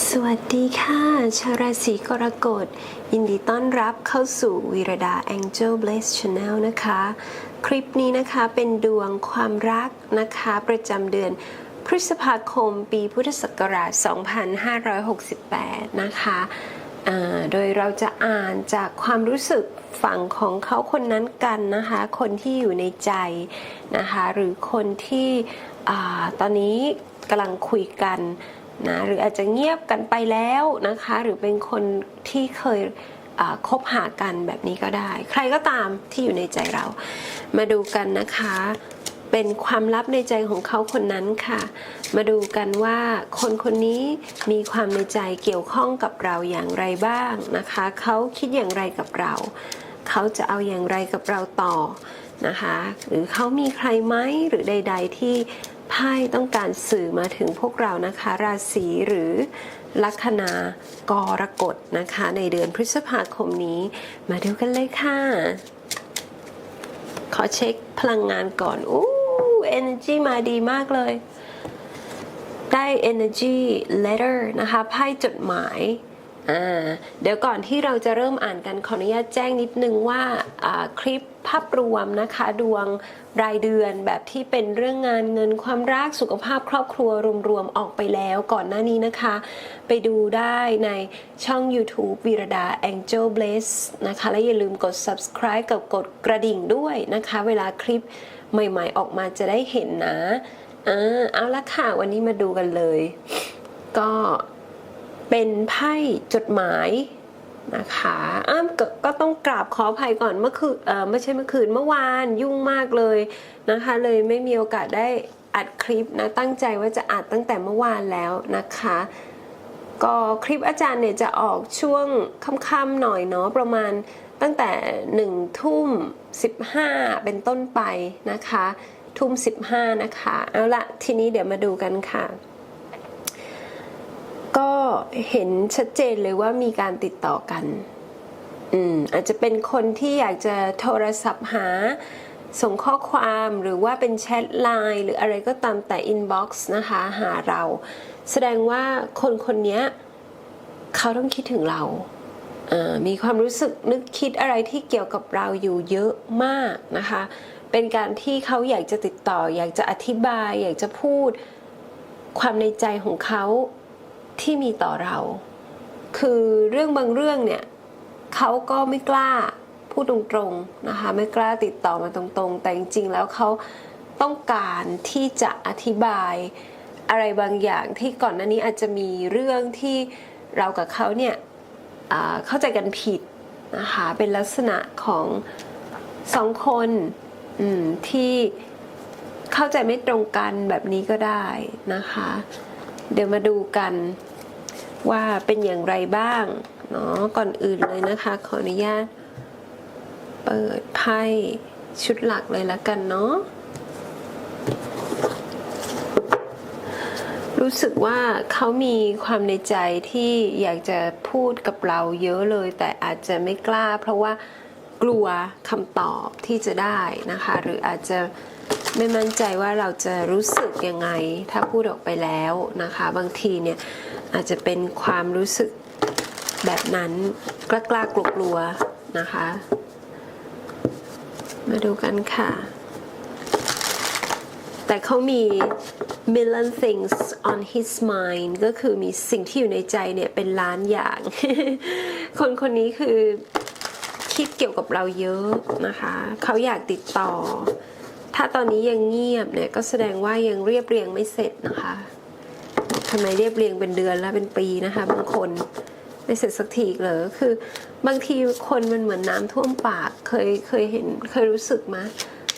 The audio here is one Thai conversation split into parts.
สวัสดีค่ะ ชาวราศีกรกฎ ยินดีต้อนรับเข้าสู่วีรดา Angel Blaze Channel นะคะ คลิปนี้นะคะเป็นดวงความรักนะคะ ประจำเดือนพฤษภาคมปีพุทธศักราช 2568 นะคะโดยเราจะอ่านจากความรู้สึกฝั่งของเขาคนนั้นกันนะคะ คนที่อยู่ในใจนะคะ หรือคนที่อตอนนี้กำลังคุยกัน นะหรืออาจจะเงียบกันไปแล้วนะคะ หรือเป็นคนที่เคยคบหากันแบบนี้ก็ได้ ใครก็ตามที่อยู่ในใจเรา มาดูกันนะคะ เป็นความลับในใจของเขาคนนั้นค่ะ มาดูกันว่าคนคนนี้มีความในใจเกี่ยวข้องกับเราอย่างไรบ้างนะคะ เขาคิดอย่างไรกับเรา เขาจะเอาอย่างไรกับเราต่อนะคะ หรือเขามีใครไหมหรือใด ๆ ที่ ไพ่ต้องการสื่อมาถึงพวกเรานะคะ ราศีหรือลัคนากรกฎนะคะ ในเดือนพฤษภาคมนี้ มาดูกันเลยค่ะ ขอเช็คพลังงานก่อนอู้ energy มาดีมากเลย ได้ energy letter นะคะไพ่จดหมาย เดี๋ยวก่อนที่เราจะเริ่มอ่านกันขออนุญาตแจ้งนิดนึงว่าคลิปภาพรวมนะคะดวงรายเดือนแบบที่เป็นเรื่องงานเงินความรักสุขภาพครอบครัวรวมๆออกไปแล้วก่อนหน้านี้นะคะ ไปดูได้ในช่อง YouTube วีรดา Angel Bliss นะคะ และอย่าลืมกด subscribe กับกดกระดิ่งด้วยนะคะ เวลาคลิปใหม่ๆออกมาจะได้เห็นนะเอาละค่ะวันนี้มาดูกันเลย ก็ เป็นไพ่จดหมายนะคะอ้ามกก็ต้องกราบขออภัยก่อนเมื่อคืนเออไม่ใช่เมื่อคืนเมื่อวานยุ่งมากเลยนะคะ เลยไม่มีโอกาสได้อัดคลิปนะตั้งใจว่าจะอัดตั้งแต่เมื่อวานแล้วนะคะ ก็คลิปอาจารย์เนี่ยจะออกช่วงค่ำๆหน่อยเนาะประมาณตั้งแต่1ทุ่ม15 เป็นต้นไปนะคะ ทุ่ม 15 นะคะ เอาละทีนี้เดี๋ยวมาดูกันค่ะ ก็เห็นชัดเจนเลยว่ามีการติดต่อกันอืมอาจจะเป็นคนที่อยากจะโทรศัพท์หาส่งข้อความหรือว่าเป็นแชทไลน์หรืออะไรก็ตามแต่อินบ็อกซ์นะคะหาเรา แสดงว่าคนคนนี้เขาต้องคิดถึงเรามีความรู้สึกนึกคิดอะไรที่เกี่ยวกับเราอยู่เยอะมากนะคะ เป็นการที่เขาอยากจะติดต่อ อยากจะอธิบาย อยากจะพูดความในใจของเขา ที่มีต่อเรา คือเรื่องบางเรื่องเนี่ยเขาก็ไม่กล้าพูดตรงๆนะคะไม่กล้าติดต่อมาตรงๆ แต่จริงๆแล้วเขาต้องการที่จะอธิบายอะไรบางอย่างที่ก่อนหน้านี้อาจจะมีเรื่องที่เรากับเขาเนี่ยเข้าใจกันผิดนะคะเป็นลักษณะของสองคนที่เข้าใจไม่ตรงกันแบบนี้ก็ได้นะคะ เดี๋ยวมาดูกันว่าเป็นอย่างไรบ้างเนาะก่อนอื่นเลยนะคะ ขออนุญาต เปิดไพ่ชุดหลักเลยละกันเนาะรู้สึกว่าเขามีความในใจที่อยากจะพูดกับเราเยอะเลย แต่อาจจะไม่กล้า เพราะว่ากลัวคำตอบที่จะได้นะคะ หรืออาจจะ ไม่มั่นใจว่าเราจะรู้สึกยังไง ถ้าพูดออกไปแล้วนะคะ บางทีเนี่ยอาจจะเป็นความรู้สึกแบบนั้นกล้ากล้ากลัวกลัวนะคะ มาดูกันค่ะ แต่เขามี million things on his mind ก็คือมีสิ่งที่อยู่ในใจเนี่ยเป็นล้านอย่าง คนคนนี้คือคิดเกี่ยวกับเราเยอะนะคะ เขาอยากติดต่อ ถ้าตอนนี้ยังเงียบเนี่ยก็แสดงว่ายังเรียบเรียงไม่เสร็จนะคะทำไมเรียบเรียงเป็นเดือนแล้วเป็นปีนะคะบางคนไม่เสร็จสักทีเลยคือ บางทีคนมันเหมือนน้ำท่วมปากเคยเคยเห็นเคยรู้สึกไหม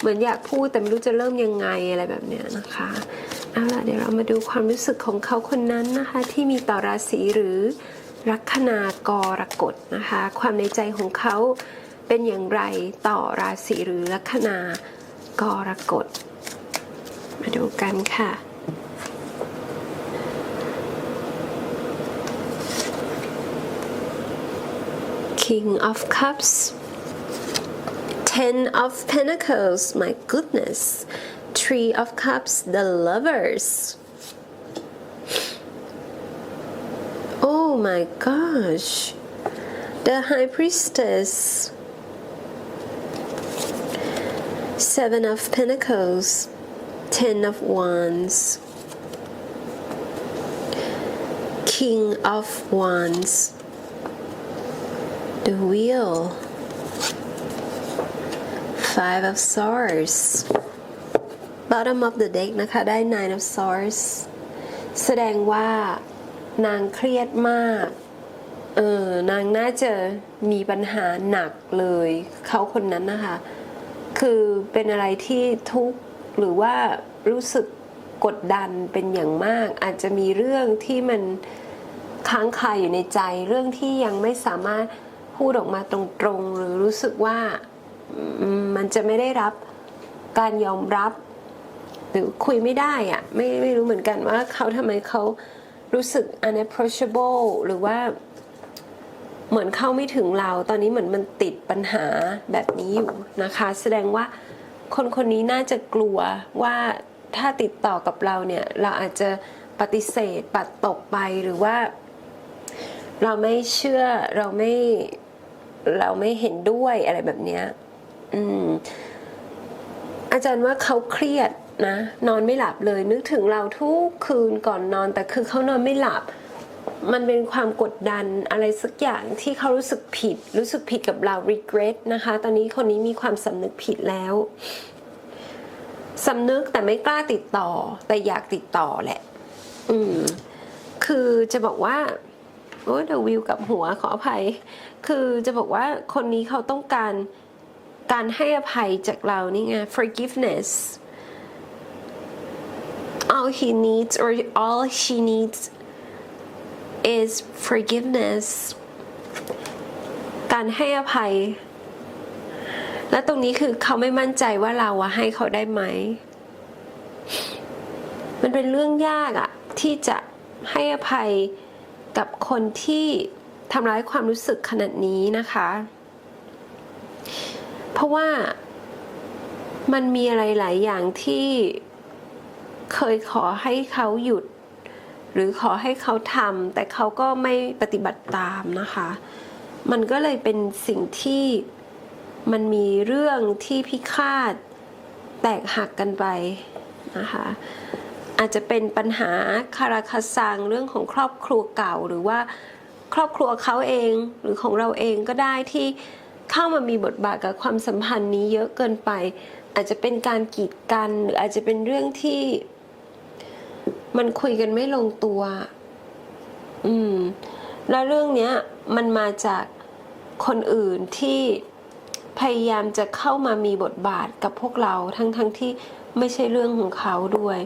เหมือนอยากพูดแต่ไม่รู้จะเริ่มยังไงอะไรแบบเนี้ยนะคะเอาล่ะเดี๋ยวเรามาดูความรู้สึกของเขาคนนั้นนะคะ ที่มีต่อราศีหรือลัคนากรกฎนะคะ ความในใจของเขาเป็นอย่างไรต่อราศีหรือลัคนาก กรกฎ มาดูกันค่ะ King of Cups Ten of Pentacles my goodness Three of Cups the lovers Oh my gosh the high priestess seven of pentacles ten of wands king of wands the wheel five of swords bottom of the deck นะคะ ได้ nine of swords แสดงว่านางเครียดมาก เออ นางน่าจะมีปัญหาหนักเลย เขาคนนั้นนะคะ คือเป็นอะไรที่ทุกข์หรือว่ารู้สึกกดดันเป็นอย่างมาก อาจจะมีเรื่องที่มันค้างคาอยู่ในใจ เรื่องที่ยังไม่สามารถพูดออกมาตรงๆ หรือรู้สึกว่ามมันจะไม่ได้รับการยอมรับ หรือคุยไม่ได้อะไม่ไม่รู้เหมือนกันว่าเขาทำไมเขารู้สึก unapproachable หรือว่า เหมือนเข้าไม่ถึงเรา ตอนนี้เหมือนมันติดปัญหาแบบนี้อยู่นะคะ แสดงว่าคนคนนี้น่าจะกลัวว่าถ้าติดต่อกับเราเนี่ย เราอาจจะปฏิเสธปัดตกไปหรือว่า เราไม่เชื่อเราไม่เราไม่เห็นด้วยอะไรแบบเนี้ยอืม อาจารย์ว่าเขาเครียดนะ นอนไม่หลับเลย นึกถึงเราทุกคืนก่อนนอน แต่คือเขานอนไม่หลับ มันเป็นความกดดันอะไรสักอย่างที่เขารู้สึกผิด รู้สึกผิดกับเรา regret นะคะ ตอนนี้คนนี้มีความสำนึกผิดแล้วสำนึกแต่ไม่กล้าติดต่อ แต่อยากติดต่อแหละ อืม คือจะบอกว่าโอ้ยเดวิวกับหัวขออภัย คือจะบอกว่าคนนี้เขาต้องการการให้อภัยจากเรานี่ไง forgiveness all he needs or all she needs is forgiveness การให้อภัย และตรงนี้คือเขาไม่มั่นใจว่าเราอะให้เขาได้ไหม มันเป็นเรื่องยากอะที่จะให้อภัยกับคนที่ทำร้ายความรู้สึกขนาดนี้นะคะ เพราะว่ามันมีอะไรหลายอย่างที่เคยขอให้เขาหยุด หรือขอให้เขาทำแต่เขาก็ไม่ปฏิบัติตามนะคะ มันก็เลยเป็นสิ่งที่มันมีเรื่องที่พิฆาตแตกหักกันไปนะคะอาจจะเป็นปัญหาคาราคาซังเรื่องของครอบครัวเก่าหรือว่าครอบครัวเขาเองหรือของเราเองก็ได้ที่เข้ามามีบทบาทกับความสัมพันธ์นี้เยอะเกินไป อาจจะเป็นการกีดกันหรืออาจจะเป็นเรื่องที่ มันคุยกันไม่ลงตัว อืม แล้วเรื่องเนี้ย มันมาจากคนอื่นที่พยายามจะเข้ามามีบทบาทกับพวกเราทั้งๆทที่ไม่ใช่เรื่องของเขาด้วย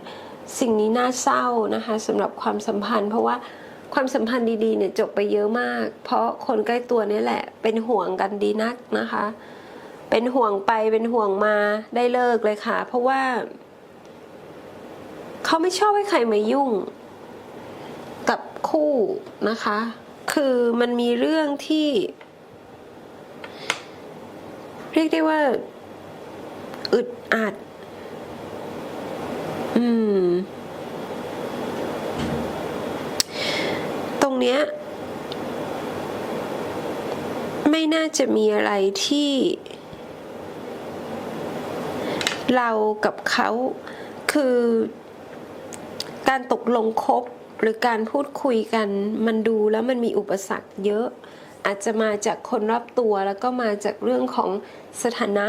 สิ่งนี้น่าเศร้านะคะสำหรับความสัมพันธ์ เพราะว่าความสัมพันธ์ดีๆเนี่ยจบไปเยอะมาก เพราะคนใกล้ตัวนี่แหละ เป็นห่วงกันดีนักนะคะ เป็นห่วงไปเป็นห่วงมาได้เลิกเลยค่ะ เพราะว่า เขาไม่ชอบให้ใครมายุ่ง กับคู่นะคะ คือมันมีเรื่องที่ เรียกได้ว่าอึดอัด อืม ตรงเนี้ย ไม่น่าจะมีอะไรที่ เรากับเขาคือ การตกลงคบหรือการพูดคุยกันมันดูแล้วมันมีอุปสรรคเยอะ อาจจะมาจากคนรอบตัวแล้วก็มาจากเรื่องของสถานะ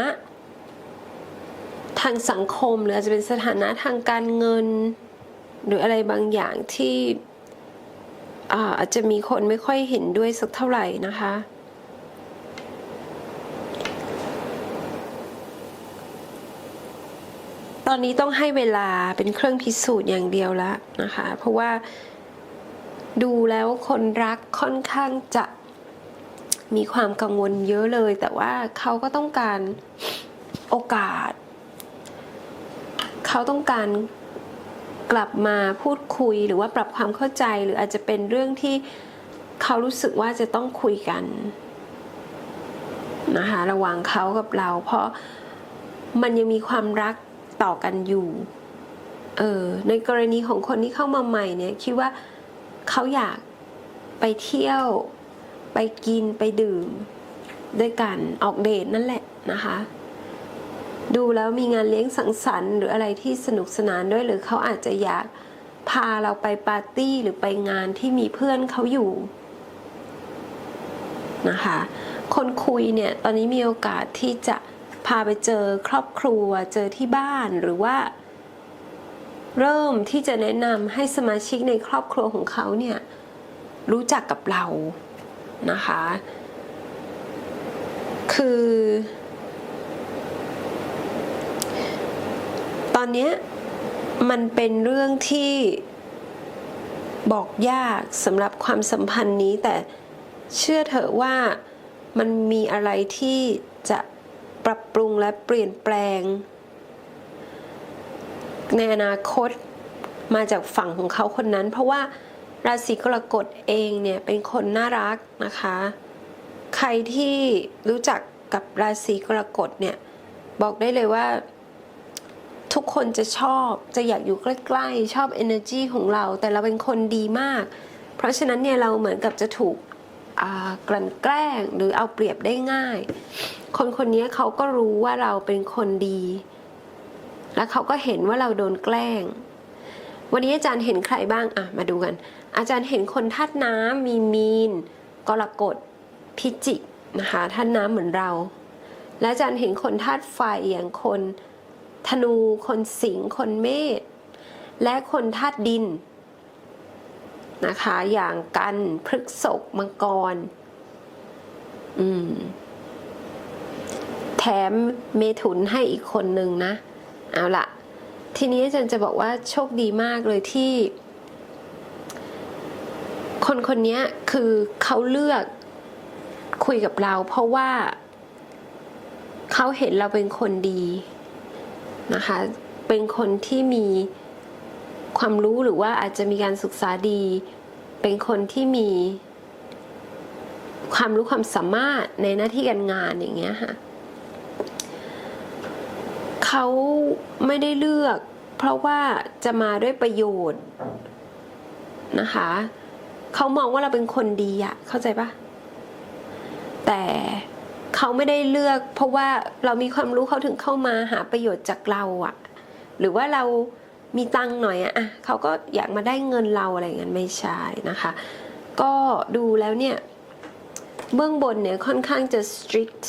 ทางสังคมหรืออาจจะเป็นสถานะทางการเงิน หรืออะไรบางอย่างที่อ่าอาจจะมีคนไม่ค่อยเห็นด้วยสักเท่าไหร่นะคะ ตอนนี้ต้องให้เวลาเป็นเครื่องพิสูจน์อย่างเดียวแล้วนะคะ เพราะว่าดูแล้วคนรักค่อนข้างจะมีความกังวลเยอะเลย แต่ว่าเขาก็ต้องการโอกาส เขาต้องการกลับมาพูดคุยหรือว่าปรับความเข้าใจหรืออาจจะเป็นเรื่องที่เขารู้สึกว่าจะต้องคุยกันนะคะระหว่างเขากับเรา เพราะมันยังมีความรัก ต่อกันอยู่ เออ ในกรณีของคนที่เข้ามาใหม่เนี่ย คิดว่าเขาอยากไปเที่ยว ไปกินไปดื่ม ด้วยกันออกเดทนั่นแหละนะคะ ดูแล้วมีงานเลี้ยงสังสรรค์หรืออะไรที่สนุกสนานด้วยหรือเขาอาจจะอยากพาเราไปปาร์ตี้หรือไปงานที่มีเพื่อนเขาอยู่นะคะ คนคุยเนี่ย ตอนนี้มีโอกาสที่จะ พาไปเจอครอบครัวเจอที่บ้านหรือว่า เริ่มที่จะแนะนำให้สมาชิกในครอบครัวของเขาเนี่ยรู้จักกับเรานะคะ คือ ตอนนี้มันเป็นเรื่องที่บอกยากสำหรับความสัมพันธ์นี้แต่เชื่อเถอะว่ามันมีอะไรที่จะ ปรับปรุงและเปลี่ยนแปลง ในอนาคตมาจากฝั่งของเขาคนนั้น เพราะว่าราศีกรกฎเองเนี่ยเป็นคนน่ารักนะคะ ใครที่รู้จักกับราศีกรกฎเนี่ยบอกได้เลยว่า ทุกคนจะชอบจะอยากอยู่ใกล้ๆ ชอบ energy ของเรา แต่เราเป็นคนดีมาก เพราะฉะนั้นเนี่ยเราเหมือนกับจะถูก กลั่นแกล้งหรือเอาเปรียบได้ง่าย คนคนนี้เขาก็รู้ว่าเราเป็นคนดี แล้วเขาก็เห็นว่าเราโดนแกล้ง วันนี้อาจารย์เห็นใครบ้างอะมาดูกัน อาจารย์เห็นคนธาตุน้ำมีมีนกรกฎพิจิกนะคะธาตุน้ำเหมือนเรา และอาจารย์เห็นคนธาตุไฟอย่างคนธนูคนสิงห์คนเมษและคนธาตุดิน นะคะ อย่างกันพฤกษกมังกร อืม แถมเมถุนให้อีกคนหนึ่งนะ เอาละทีนี้อาจารย์จะบอกว่าโชคดีมากเลยที่ คนคนนี้คือเขาเลือกคุยกับเรา เพราะว่าเขาเห็นเราเป็นคนดีนะคะ เป็นคนที่มี ความรู้หรือว่าอาจจะมีการศึกษาดี เป็นคนที่มี ความรู้ความสามารถในหน้าที่การงานอย่างเงี้ยค่ะเขาไม่ได้เลือก เพราะว่าจะมาด้วยประโยชน์นะคะเขามองว่าเราเป็นคนดีอะเข้าใจปะแต่เขาไม่ได้เลือก เพราะว่าเรามีความรู้เขาถึงเข้ามาหาประโยชน์จากเราอะหรือว่าเรา มีตังหน่อยอะอะเขาก็อยากมาได้เงินเราอะไรอย่างนั้นไม่ใช่นะคะ ก็ดูแล้วเนี่ย เบื้องบนเนี่ยค่อนข้างจะ strict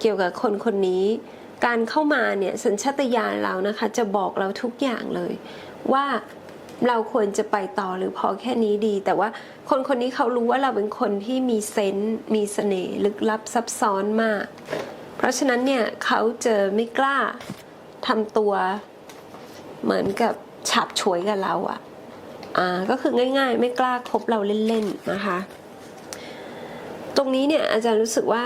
เกี่ยวกับคนคนนี้ การเข้ามาเนี่ยสัญชาตญาณเรานะคะ จะบอกเราทุกอย่างเลย ว่าเราควรจะไปต่อหรือพอแค่นี้ดี แต่ว่าคนคนนี้เขารู้ว่าเราเป็นคนที่มีเซนส์มีเสน่ห์ลึกลับซับซ้อนมาก เพราะฉะนั้นเนี่ยเขาจะไม่กล้าทำตัว เหมือนกับฉับฉวยกับเราอะอ่าก็คือง่าย ๆ ไม่กล้าคบเราเล่นๆนะคะ ตรงนี้เนี่ยอาจารย์รู้สึกว่า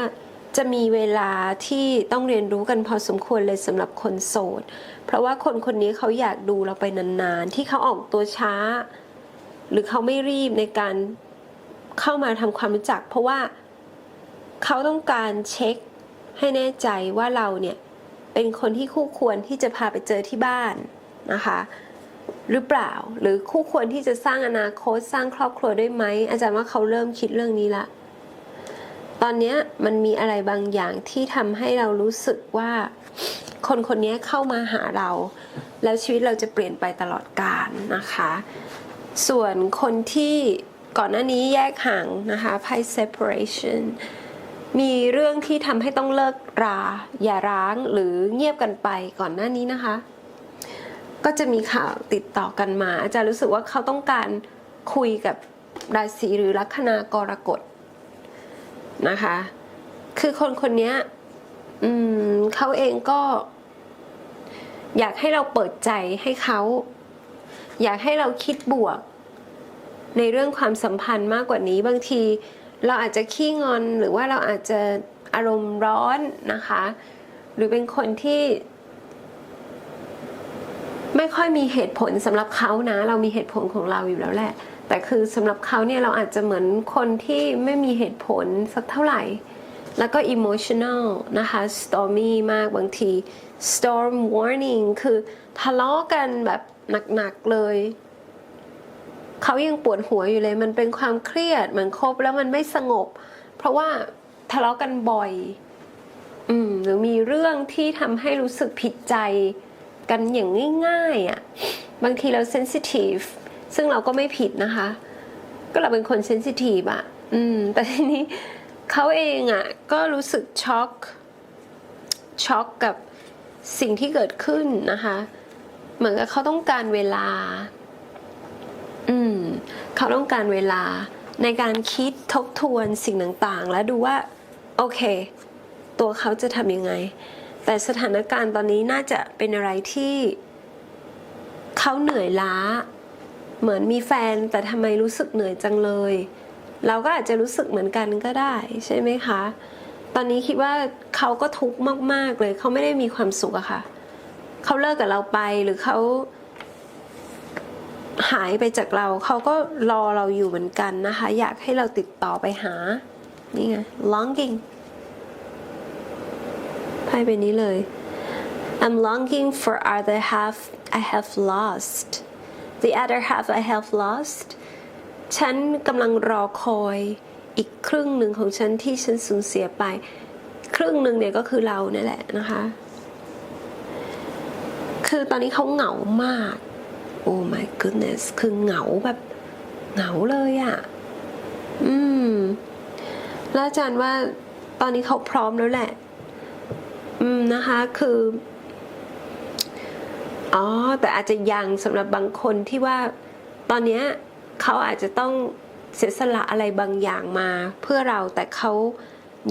จะมีเวลาที่ต้องเรียนรู้กันพอสมควรเลยสำหรับคนโสด เพราะว่าคนคนนี้เขาอยากดูเราไปนานๆ ที่เขาออกตัวช้า หรือเขาไม่รีบในการเข้ามาทำความรู้จัก เพราะว่าเขาต้องการเช็คให้แน่ใจว่าเราเนี่ยเป็นคนที่คู่ควรที่จะพาไปเจอที่บ้าน นะคะหรือเปล่าหรือคู่ควรที่จะสร้างอนาคตสร้างครอบครัวได้ไหมอาจารย์ว่าเขาเริ่มคิดเรื่องนี้ละตอนนี้มันมีอะไรบางอย่างที่ทำให้เรารู้สึกว่า คนคนนี้เข้ามาหาเรา แล้วชีวิตเราจะเปลี่ยนไปตลอดกาลนะคะ ส่วนคนที่ก่อนหน้านี้แยกห่างนะคะไพ่ separation มีเรื่องที่ทำให้ต้องเลิกราอย่าร้างหรือเงียบกันไปก่อนหน้านี้นะคะ ก็จะมีข่าวติดต่อกันมา อาจารย์รู้สึกว่าเขาต้องการคุยกับราศีหรือลัคนากรกฎนะคะ คือคนคนนี้อืมเขาเองก็ อยากให้เราเปิดใจให้เขา อยากให้เราคิดบวก ในเรื่องความสัมพันธ์มากกว่านี้บางที เราอาจจะขี้งอนหรือว่าเราอาจจะอารมณ์ร้อนนะคะ หรือเป็นคนที่ ไม่ค่อยมีเหตุผลสำหรับเขานะ เรามีเหตุผลของเราอยู่แล้วแหละ แต่คือสำหรับเขาเนี่ยเราอาจจะเหมือนคนที่ไม่มีเหตุผลสักเท่าไหร่ แล้วก็ emotional นะคะ stormy มากบางที storm warning คือทะเลาะกันแบบหนักๆเลยเขายังปวดหัวอยู่เลย มันเป็นความเครียดเหมือนคบแล้วมันไม่สงบ เพราะว่าทะเลาะกันบ่อย อืมหรือมีเรื่องที่ทำให้รู้สึกผิดใจ กันอย่างง่ายๆอะ่ะบางทีเราเซนซิทีฟซึ่งเราก็ไม่ผิดนะคะ ก็เราเป็นคนเซนซิทีฟอะ อืม แต่ทีนี้เขาเองอะ ก็รู้สึกช็อกช็อกกับสิ่งที่เกิดขึ้นนะคะ เหมือนกับเขาต้องการเวลา อืม เขาต้องการเวลาในการคิดทบทวนสิ่งต่างๆ แล้วดูว่า โอเค ตัวเขาจะทำยังไง แต่สถานการณ์ตอนนี้น่าจะเป็นอะไรที่เขาเหนื่อยล้า เหมือนมีแฟนแต่ทำไมรู้สึกเหนื่อยจังเลย เราก็อาจจะรู้สึกเหมือนกันก็ได้ใช่ไหมคะ ตอนนี้คิดว่าเขาก็ทุกข์มาก ๆ เลยเขาไม่ได้มีความสุขอะค่ะเขาเลิกกับเราไปหรือเขาหายไปจากเราเขาก็รอเราอยู่เหมือนกันนะคะ อยากให้เราติดต่อไปหานี่ไง longing ไพ่ใบนี้เลย I'm longing for other half I have lost the other half I have lost ฉันกำลังรอคอยอีกครึ่งหนึ่งของฉันที่ฉันสูญเสียไป ครึ่งหนึ่งเนี่ยก็คือเราเนี่ยแหละนะคะ คือตอนนี้เขาเหงามาก โอ้ my goodness คือเหงาแบบเหงาเลยอะ่ะ อืม แล้วอาจารย์ว่าตอนนี้เขาพร้อมแล้วแหละ อืมนะคะคืออ๋อแต่อาจจะยังสำหรับบางคนที่ว่าตอนเนี้ยเขาอาจจะต้องเสียสละอะไรบางอย่างมา เพื่อเราแต่เขา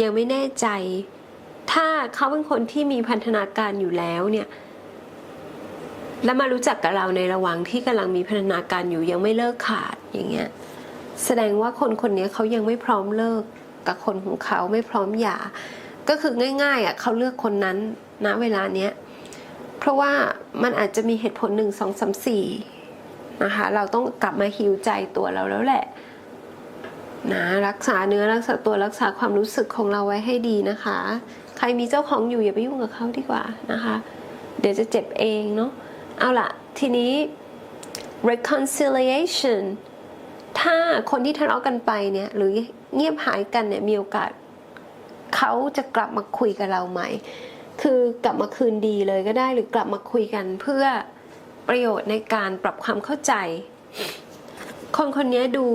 ยังไม่แน่ใจ ถ้าเขาเป็นคนที่มีพันธนาการอยู่แล้วเนี่ย แล้วมารู้จักกับเราในระหว่างที่กำลังมีพันธนาการอยู่ยังไม่เลิกขาดอย่างเงี้ย แสดงว่าคนคนนี้เขายังไม่พร้อมเลิกกับคนของเขาไม่พร้อมหย่า ก็คือง่ายๆอะเขาเลือกคนนั้นณเวลาเนี้ยเพราะว่ามันอาจจะมีเหตุผลหนึ่งสองสามสี่นะคะเราต้องกลับมาฮิวใจตัวเราแล้วแหละนะรักษาเนื้อรักษาตัวรักษาความรู้สึกของเราไว้ให้ดีนะคะ ใครมีเจ้าของอยู่อย่าไปยุ่งกับเขาดีกว่านะคะ เดี๋ยวจะเจ็บเองเนาะเอาล่ะทีนี้ reconciliation ถ้าคนที่ทะเลาะกันไปเนี่ยหรือเงียบหายกันเนี่ยมีโอกาส เขาจะกลับมาคุยกับเราใหม คือกลับมาคืนดีเลยก็ได้หรือกลับมาคุยกันเพื่อประโยชน์ในการปรับความเข้าใจ คนคนนี้ดู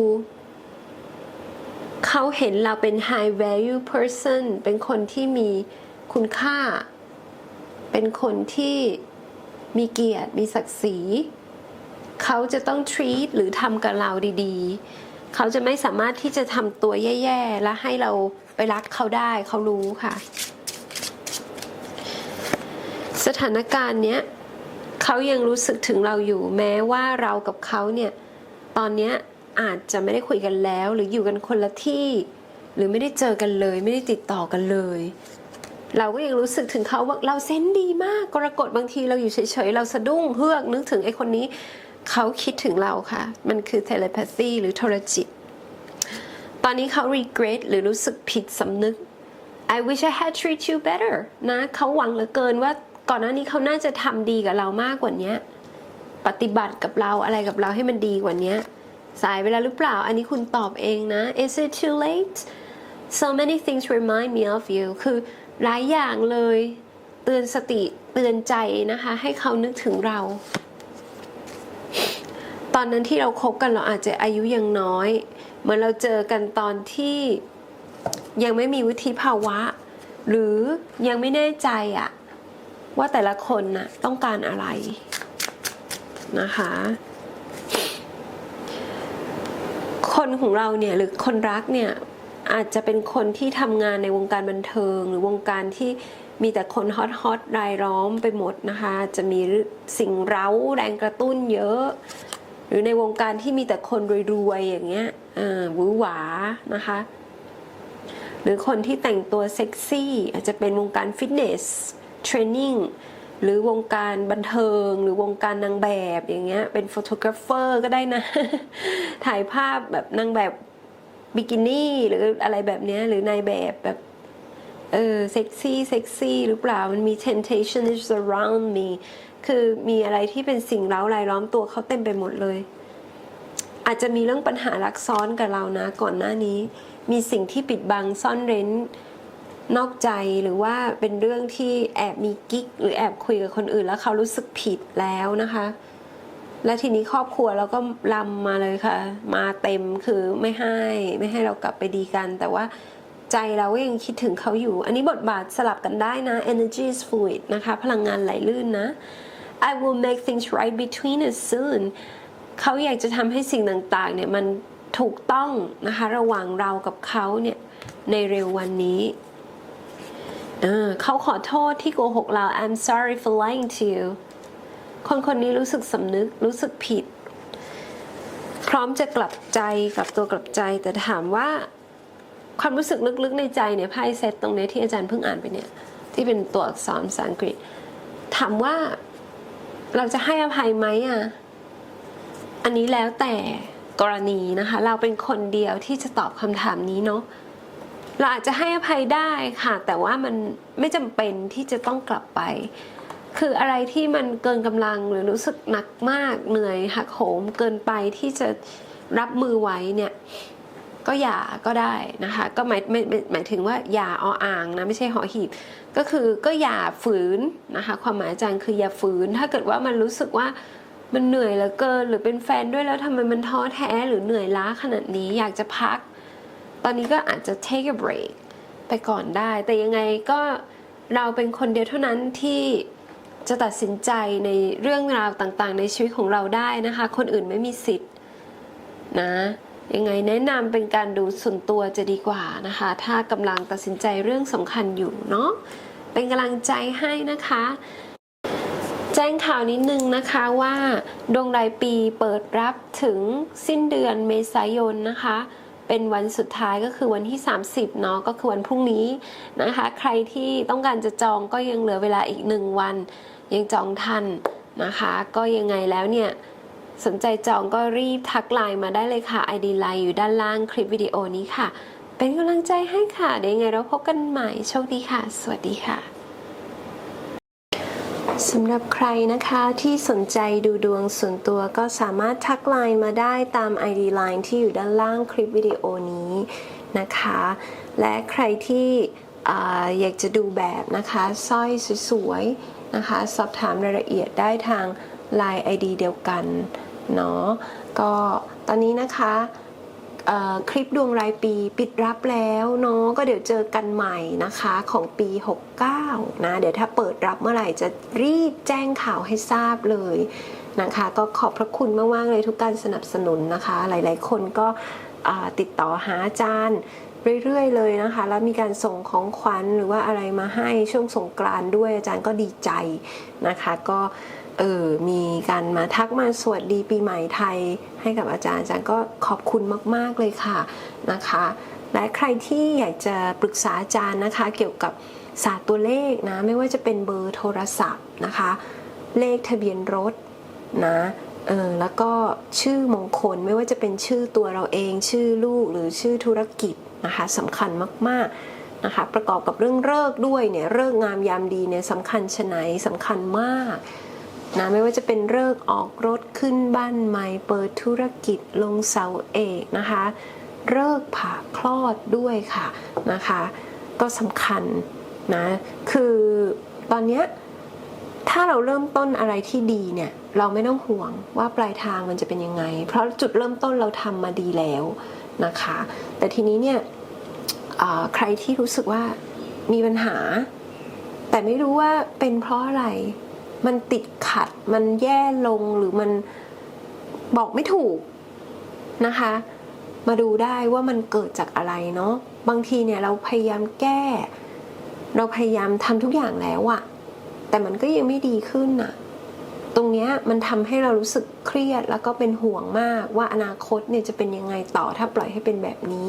เขาเห็นเราเป็น high value person เป็นคนที่มีคุณค่า เป็นคนที่มีเกียรติ มีศักดิ์ศรี เขาจะต้อง treat หรือทำกับเราดี ๆ เขาจะไม่สามารถที่จะทำตัวแย่ๆ และให้เราไปรักเขาได้เขารู้ค่ะ สถานการณ์เนี้ยเขายังรู้สึกถึงเราอยู่แม้ว่าเรากับเขาเนี่ย ตอนเนี้ยอาจจะไม่ได้คุยกันแล้ว หรืออยู่กันคนละที่ หรือไม่ได้เจอกันเลย ไม่ได้ติดต่อกันเลย เราก็ยังรู้สึกถึงเขาว่าเราเซนดีมากกรกฎบางทีเราอยู่เฉยๆ เราสะดุ้งเฮือกนึกถึงไอ้คนนี้ เขาคิดถึงเราค่ะ มันคือ telepathy หรือโทรจิต ตอนนี้เขา regret หรือรู้สึกผิดสำนึก I wish I had treat you better นะเขาหวังเหลือเกินว่าก่อนหน้านี้เขาน่าจะทำดีกับเรามากกว่านี้ปฏิบัติกับเราอะไรกับเราให้มันดีกว่านี้สายไปแล้วหรือเปล่า อันนี้คุณตอบเองนะ Is it too late so many things remind me of you คือหลายอย่างเลย เตือนสติเตือนใจนะคะ ให้เขานึกถึงเรา ตอนนั้นที่เราคบกันเราอาจจะอายุยังน้อย เหมือนเราเจอกันตอนที่ยังไม่มีวุฒิภาวะ หรือยังไม่แน่ใจอะว่าแต่ละคนน่ะต้องการอะไรนะคะ คนของเราเนี่ยหรือคนรักเนี่ยอาจจะเป็นคนที่ทำงานในวงการบันเทิง หรือวงการที่มีแต่คนฮอตฮอตรายล้อมไปหมดนะคะ จะมีสิ่งเร้าแรงกระตุ้นเยอะ หรือในวงการที่มีแต่คนรวยๆอย่างเงี้ยหวือหวานะคะ หรือคนที่แต่งตัวเซ็กซี่อาจจะเป็นวงการฟิตเนสเทรนนิ่งหรือวงการบันเทิง หรือวงการนางแบบอย่างเงี้ยเป็นโฟโตกราฟเฟอร์ก็ได้นะ ถ่ายภาพแบบนางแบบบิกินี่หรืออะไรแบบเนี้ยหรือนายแบบแบบเออเซ็กซี่เซ็กซี่หรือเปล่ามันมี temptation is around me คือมีอะไรที่เป็นสิ่งเร้ารายล้อมตัวเขาเต็มไปหมดเลย อาจจะมีเรื่องปัญหารักซ้อนกับเรานะ ก่อนหน้านี้ มีสิ่งที่ปิดบังซ่อนเร้น นอกใจหรือว่าเป็นเรื่องที่แอบมีกิ๊ก หรือแอบคุยกับคนอื่นแล้วเขารู้สึกผิดแล้วนะคะ และทีนี้ครอบครัวเราก็ลำมาเลยค่ะ มาเต็มคือไม่ให้ ไม่ให้เรากลับไปดีกัน แต่ว่าใจเราก็ยังคิดถึงเขาอยู่ อันนี้บทบาทสลับกันได้นะ energy is fluid นะคะ พลังงานไหลลื่นนะ I will make things right between us soon เขาอยากจะทำให้สิ่งต่างๆเนี่ยมันถูกต้องนะคะระหว่างเรากับเขาเนี่ยในเร็ววันนี้เขาขอโทษที่โกหกเรา I'm sorry for lying to you คนคนนี้รู้สึกสำนึกรู้สึกผิด พร้อมจะกลับใจกลับตัวกลับใจ แต่ถามว่าความรู้สึกลึกๆในใจเนี่ยไพ่เซตตรงนี้ที่อาจารย์เพิ่งอ่านไปเนี่ย ที่เป็นตัวอักษรภาษาอังกฤษ ถามว่า เราจะให้อภัยไหมอะ อันนี้แล้วแต่กรณีนะคะ เราเป็นคนเดียวที่จะตอบคำถามนี้เนาะเราอาจจะให้อภัยได้ค่ะ แต่ว่ามันไม่จำเป็นที่จะต้องกลับไป คืออะไรที่มันเกินกำลังหรือรู้สึกหนักมากเหนื่อยหักโหมเกินไปที่จะรับมือไว้เนี่ย ก็อย่าก็ได้นะคะ ก็หมายหมายหมายถึงว่าอย่าออ่างนะไม่ใช่หอหีบ ก็คือก็อย่าฝืนนะคะ ความหมายอาจารย์คืออย่าฝืน ถ้าเกิดว่ามันรู้สึกว่ามันเหนื่อยเหลือเกิน หรือเป็นแฟนด้วยแล้วทำไมมันท้อแท้หรือเหนื่อยล้าขนาดนี้อยากจะพัก ตอนนี้ก็อาจจะ take a break ไปก่อนได้ แต่ยังไงก็เราเป็นคนเดียวเท่านั้นที่จะตัดสินใจในเรื่องราวต่างๆ ในชีวิตของเราได้นะคะ คนอื่นไม่มีสิทธิ์นะ ยังไงแนะนำเป็นการดูส่วนตัวจะดีกว่านะคะ ถ้ากำลังตัดสินใจเรื่องสำคัญอยู่เนาะเป็นกำลังใจให้นะคะ แจ้งข่าวนิดนึงนะคะว่าดวงรายปีเปิดรับถึงสิ้นเดือนเมษายนนะคะเป็นวันสุดท้ายก็คือวันที่ 30 เนาะก็คือวันพรุ่งนี้นะคะ ใครที่ต้องการจะจองก็ยังเหลือเวลาอีกหนึ่งวัน ยังจองทันนะคะ ก็ยังไงแล้วเนี่ย สนใจจองก็รีบทักไลน์มาได้เลยค่ะ ID ไลน์อยู่ด้านล่างคลิปวิดีโอนี้ค่ะ เป็นกำลังใจให้ค่ะ เดี๋ยวยังไงเราพบกันใหม่ โชคดีค่ะ สวัสดีค่ะสำหรับใครนะคะที่สนใจดูดวงส่วนตัวก็สามารถทักไลน์มาได้ตาม ID Line ที่อยู่ด้านล่างคลิปวิดีโอนี้นะคะ และใครที่ออยากจะดูแบบนะคะสร้อยสวยๆนะคะ สอบถามรายละเอียดได้ทาง Line ID เดียวกัน เนาะก็ตอนนี้นะคะคลิปดวงรายปีปิดรับแล้วเนาะก็เดี๋ยวเจอกันใหม่นะคะของปี 69 นะ เดี๋ยวถ้าเปิดรับเมื่อไหร่จะรีบแจ้งข่าวให้ทราบเลยนะคะ ก็ขอบพระคุณมากๆเลยทุกการสนับสนุนนะคะ หลายๆ คนก็ติดต่อหาอาจารย์เรื่อยๆเลยนะคะ แล้วมีการส่งของขวัญหรือว่าอะไรมาให้ช่วงสงกรานด้วยอาจารย์ก็ดีใจนะคะ ก็ เออมีการมาทักมาสวัสดีปีใหม่ไทยให้กับอาจารย์อาจารย์ก็ขอบคุณมาก ๆเลยค่ะนะคะ และใครที่อยากจะปรึกษาอาจารย์นะคะ เกี่ยวกับศาสตร์ตัวเลขนะไม่ว่าจะเป็นเบอร์โทรศัพท์นะคะ เลขทะเบียนรถนะเออแล้วก็ชื่อมงคลไม่ว่าจะเป็นชื่อตัวเราเอง ชื่อลูกหรือชื่อธุรกิจนะคะสำคัญมากๆนะคะประกอบกับเรื่องเลิกด้วยเนี่ยเลิกงามยามดีเนี่ยสำคัญชะไหนสำคัญมาก นะไม่ว่าจะเป็นเลิกออกรถขึ้นบ้านใหม่ เปิดธุรกิจลงเสาเอกนะคะเลิกผ่าคลอดด้วยค่ะนะคะ ก็สำคัญนะคือตอนนี้ถ้าเราเริ่มต้นอะไรที่ดีเนี่ยเราไม่ต้องห่วงว่าปลายทางมันจะเป็นยังไง เพราะจุดเริ่มต้นเราทำมาดีแล้วนะคะ แต่ทีนี้เนี่ยใครที่รู้สึกว่ามีปัญหา แต่ไม่รู้ว่าเป็นเพราะอะไร มันติดขัด มันแย่ลงหรือมันบอกไม่ถูกนะคะ มาดูได้ว่ามันเกิดจากอะไรเนาะบางทีเนี่ยเราพยายามแก้ เราพยายามทำทุกอย่างแล้วอะแต่มันก็ยังไม่ดีขึ้นน่ะตรงเนี้ยมันทำให้เรารู้สึกเครียดแล้วก็เป็นห่วงมากว่าอนาคตเนี่ยจะเป็นยังไงต่อถ้าปล่อยให้เป็นแบบนี้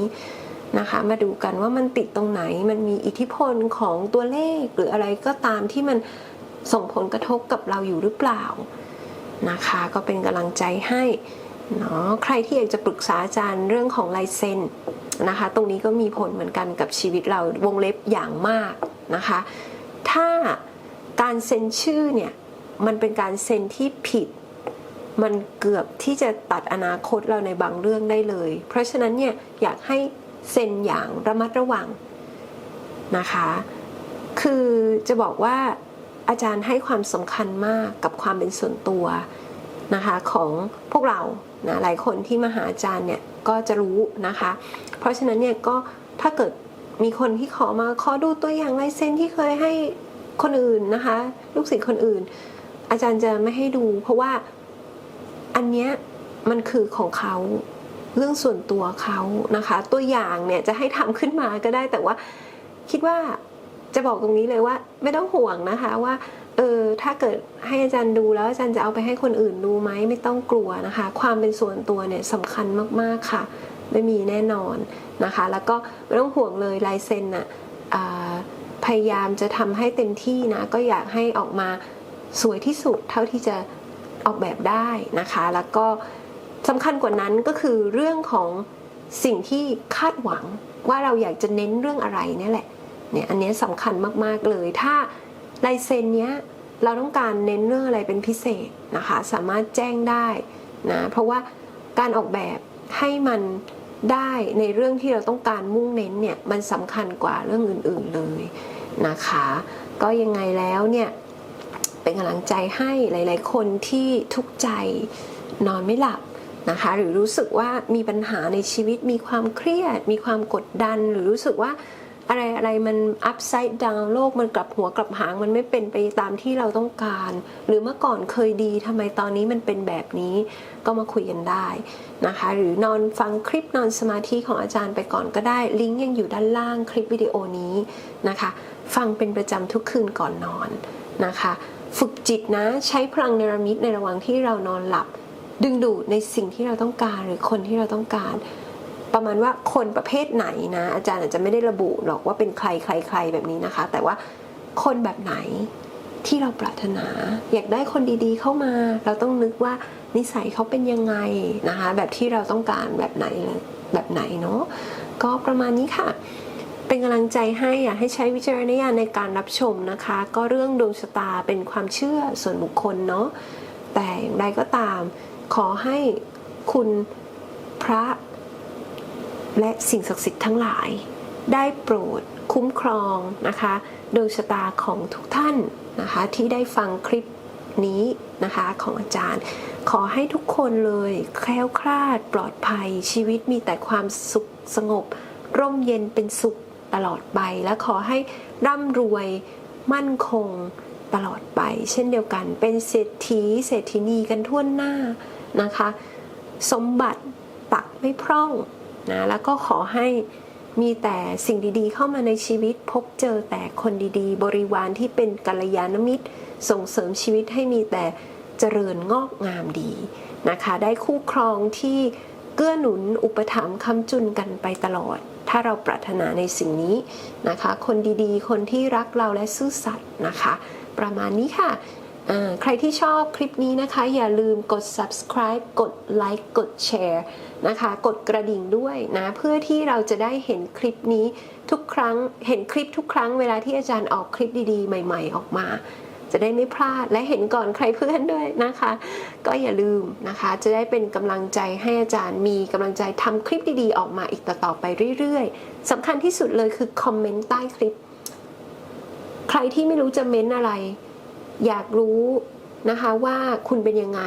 นะคะ มาดูกันว่ามันติดตรงไหน มันมีอิทธิพลของตัวเลขหรืออะไรก็ตามที่มัน ส่งผลกระทบกับเราอยู่หรือเปล่านะคะ ก็เป็นกำลังใจให้เนาะใครที่อยากจะปรึกษาอาจารย์เรื่องของลายเซ็นนะคะ ตรงนี้ก็มีผลเหมือนกันกับชีวิตเราวงเล็บอย่างมากนะคะ ถ้าการเซ็นชื่อเนี่ยมันเป็นการเซ็นที่ผิด มันเกือบที่จะตัดอนาคตเราในบางเรื่องได้เลย เพราะฉะนั้นเนี่ยอยากให้เซ็นอย่างระมัดระวังนะคะ คือจะบอกว่า อาจารย์ให้ความสำคัญมากกับความเป็นส่วนตัวนะคะของพวกเรานะหลายคนที่มาหาอาจารย์เนี่ยก็จะรู้นะคะ เพราะฉะนั้นเนี่ยก็ถ้าเกิดมีคนที่ขอมาขอดูตัวอย่างลายเซ็นที่เคยให้คนอื่นนะคะ ลูกศิษย์คนอื่น อาจารย์จะไม่ให้ดู เพราะว่าอันเนี้ยมันคือของเขาเรื่องส่วนตัวเขานะคะ ตัวอย่างเนี่ยจะให้ทำขึ้นมาก็ได้แต่ว่าคิดว่า จะบอกตรงนี้เลยว่าไม่ต้องห่วงนะคะว่าเออถ้าเกิดให้อาจารย์ดูแล้วอาจารย์จะเอาไปให้คนอื่นดูไหมไม่ต้องกลัวนะคะ ความเป็นส่วนตัวเนี่ยสำคัญมากๆค่ะ ไม่มีแน่นอนนะคะ แล้วก็ไม่ต้องห่วงเลยลายเซ็นน่ะอ่าพยายามจะทำให้เต็มที่นะ ก็อยากให้ออกมาสวยที่สุดเท่าที่จะออกแบบได้นะคะ แล้วก็สำคัญกว่านั้นก็คือเรื่องของสิ่งที่คาดหวังว่าเราอยากจะเน้นเรื่องอะไรนี่แหละ เนี่ยอันนี้สำคัญมากๆเลย ถ้าลายเซ็นเนี้ยเราต้องการเน้นเรื่องอะไรเป็นพิเศษนะคะ สามารถแจ้งได้นะเพราะว่าการออกแบบให้มันได้ในเรื่องที่เราต้องการมุ่งเน้นเนี่ยมันสำคัญกว่าเรื่องอื่นๆเลยนะคะ ก็ยังไงแล้วเนี่ยเป็นกำลังใจให้หลาย ๆ คนที่ทุกข์ใจนอนไม่หลับนะคะ หรือรู้สึกว่ามีปัญหาในชีวิตมีความเครียด มีความกดดัน หรือรู้สึกว่า อะไรอะไรมัน upside down โลกมันกลับหัวกลับหางมันไม่เป็นไปตามที่เราต้องการ หรือเมื่อก่อนเคยดีทำไมตอนนี้มันเป็นแบบนี้ก็มาคุยกันได้นะคะ หรือนอนฟังคลิปนอนสมาธิของอาจารย์ไปก่อนก็ได้ ลิงก์ยังอยู่ด้านล่างคลิปวิดีโอนี้นะคะ ฟังเป็นประจำทุกคืนก่อนนอนนะคะ ฝึกจิตนะใช้พลังเนรมิตในระหว่างที่เรานอนหลับ ดึงดูดในสิ่งที่เราต้องการหรือคนที่เราต้องการ ประมาณว่าคนประเภทไหนนะ อาจารย์อาจจะไม่ได้ระบุหรอกว่าเป็นใครใครใครแบบนี้นะคะ แต่ว่าคนแบบไหนที่เราปรารถนา อยากได้คนดีๆเข้ามา เราต้องนึกว่านิสัยเขาเป็นยังไงนะคะ แบบที่เราต้องการแบบไหนแบบไหนเนาะก็ประมาณนี้ค่ะเป็นกำลังใจให้อยากให้ใช้วิจารณญาณในการรับชมนะคะ ก็เรื่องดวงชะตาเป็นความเชื่อส่วนบุคคลเนาะแต่อย่างไรก็ตามขอให้คุณพระ และสิ่งศักดิ์สิทธิ์ทั้งหลาย ได้โปรดคุ้มครองนะคะดวงชะตาของทุกท่านนะคะที่ได้ฟังคลิปนี้นะคะของอาจารย์ ขอให้ทุกคนเลยแคล้วคลาดปลอดภัยชีวิตมีแต่ความสุขสงบ ร่มเย็นเป็นสุขตลอดไป และขอให้ร่ำรวยมั่นคงตลอดไป เช่นเดียวกันเป็นเศรษฐีเศรษฐินีกันทั่วหน้านะคะ สมบัติตักไม่พร่อง นะแล้วก็ขอให้มีแต่สิ่งดีๆ เข้ามาในชีวิตพบเจอแต่คนดีๆ บริวารที่เป็นกัลยาณมิตร ส่งเสริมชีวิตให้มีแต่เจริญงอกงามดีนะคะ ได้คู่ครองที่เกื้อหนุนอุปถัมภ์คำจุนกันไปตลอด ถ้าเราปรารถนาในสิ่งนี้นะคะ คนดีๆ คนที่รักเราและซื่อสัตย์นะคะ ประมาณนี้ค่ะใครที่ชอบคลิปนี้นะคะ อย่าลืมกด subscribe กดไลค์กดแชร์ นะคะ กดกระดิ่งด้วยนะเพื่อที่เราจะได้เห็นคลิปนี้ทุกครั้งเห็นคลิปทุกครั้งเวลาที่อาจารย์ออกคลิปดีๆ ใหม่ ๆ ออกมา จะได้ไม่พลาดและเห็นก่อนใครเพื่อนด้วยนะคะ ก็อย่าลืมนะคะ จะได้เป็นกำลังใจให้อาจารย์มีกำลังใจทำคลิปดีๆ ออกมาอีกต่อๆไปเรื่อยๆสำคัญที่สุดเลยคือคอมเมนต์ใต้คลิป ใครที่ไม่รู้จะเม้นอะไร อยากรู้นะคะว่าคุณเป็นยังไง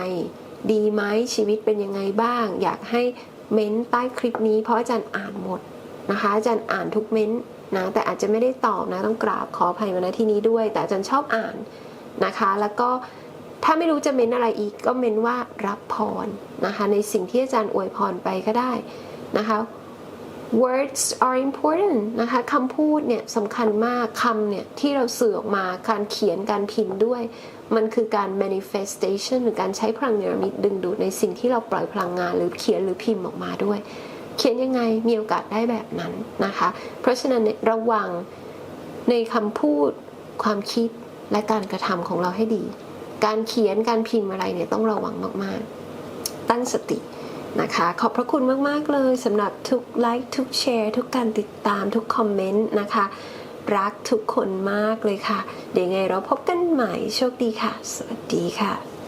ดีไหมชีวิตเป็นยังไงบ้าง อยากให้เม้นใต้คลิปนี้เพราะอาจารย์อ่านหมดนะคะ อาจารย์อ่านทุกเม้นนะแต่อาจจะไม่ได้ตอบนะต้องกราบขออภัยมาณที่นี้ด้วย แต่อาจารย์ชอบอ่านนะคะ แล้วก็ถ้าไม่รู้จะเม้นอะไรอีกก็เม้นว่ารับพรนะคะ ในสิ่งที่อาจารย์อวยพรไปก็ได้นะคะ words are important นะคะคำพูดเนี่ยสำคัญมากคำเนี่ยที่เราสื่อออกมาการเขียนการพิมพ์ด้วย มันคือการ manifestation หรือการใช้พลังเนรมิตดึงดูดในสิ่งที่เราปล่อยพลังงานหรือเขียนหรือพิมพ์ออกมาด้วย เขียนยังไงมีโอกาสได้แบบนั้นนะคะ เพราะฉะนั้นระวังในคำพูดความคิดและการกระทำของเราให้ดี การเขียนการพิมพ์อะไรเนี่ยต้องระวังมากๆ ตั้งสตินะคะ ขอบพระคุณมาก ๆ เลยสำหรับทุกไลค์ทุกแชร์ทุกการติดตามทุกคอมเมนต์นะคะ รักทุกคนมากเลยค่ะ เดี๋ยวไงเราพบกันใหม่ โชคดีค่ะ สวัสดีค่ะ